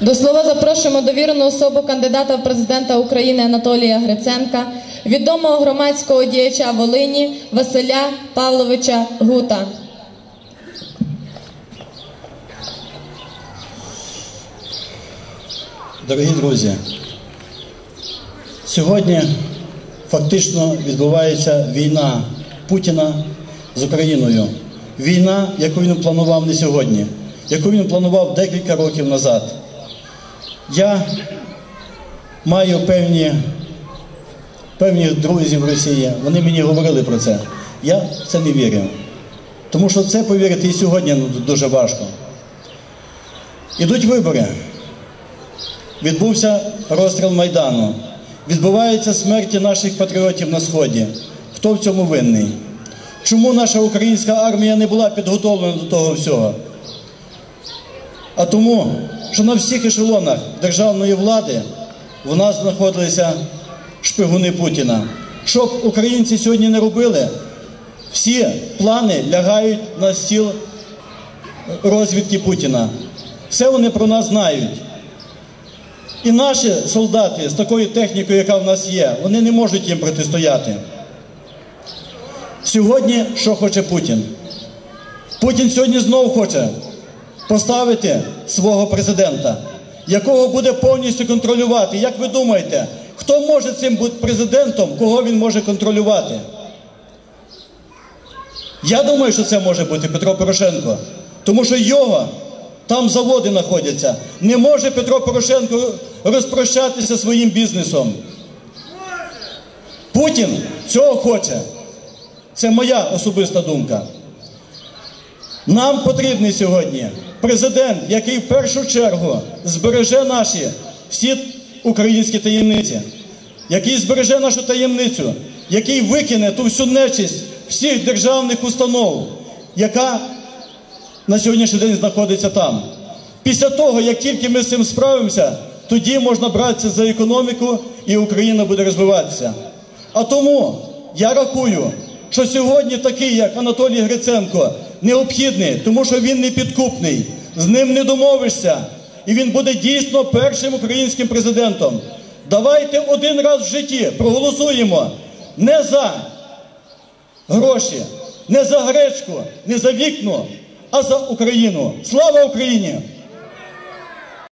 До слова запрошуємо довірену особу кандидата в президента України Анатолія Гриценка, відомого громадського діяча Волині Василя Павловича Гута. Дорогі друзі, сьогодні фактично відбувається війна Путіна з Україною. Війна, яку він планував не сьогодні, яку він планував декілька років назад. Я маю певні, певні друзі в Росії, вони мені говорили про це. Я в це не вірю. Тому що це повірити і сьогодні ну, дуже важко. Ідуть вибори. Відбувся розстріл Майдану. Відбуваються смерті наших патріотів на Сході. Хто в цьому винний? Чому наша українська армія не була підготовлена до того всього? А тому, що на всіх ешелонах державної влади в нас знаходилися шпигуни Путіна. Щоб українці сьогодні не робили, всі плани лягають на стіл розвідки Путіна. Все вони про нас знають. І наші солдати з такою технікою, яка в нас є, вони не можуть їм протистояти. Сьогодні що хоче Путін? Путін сьогодні знову хоче поставити свого президента, якого буде повністю контролювати. Як ви думаєте, хто може цим бути президентом, кого він може контролювати? Я думаю, що це може бути Петро Порошенко, тому що його там заводи знаходяться. Не може Петро Порошенко розпрощатися своїм бізнесом. Путін цього хоче. Це моя особиста думка. Нам потрібний сьогодні президент, який в першу чергу збереже наші всі українські таємниці, який збереже нашу таємницю, який викине ту всю нечисть всіх державних установ, яка на сьогоднішній день знаходиться там. Після того, як тільки ми з цим справимося, тоді можна братися за економіку і Україна буде розвиватися. А тому я рахую, що сьогодні такий, як Анатолій Гриценко, необхідний, тому що він не підкупний, з ним не домовишся, і він буде дійсно першим українським президентом. Давайте один раз в житті проголосуємо не за гроші, не за гречку, не за вікно, а за Україну. Слава Україні!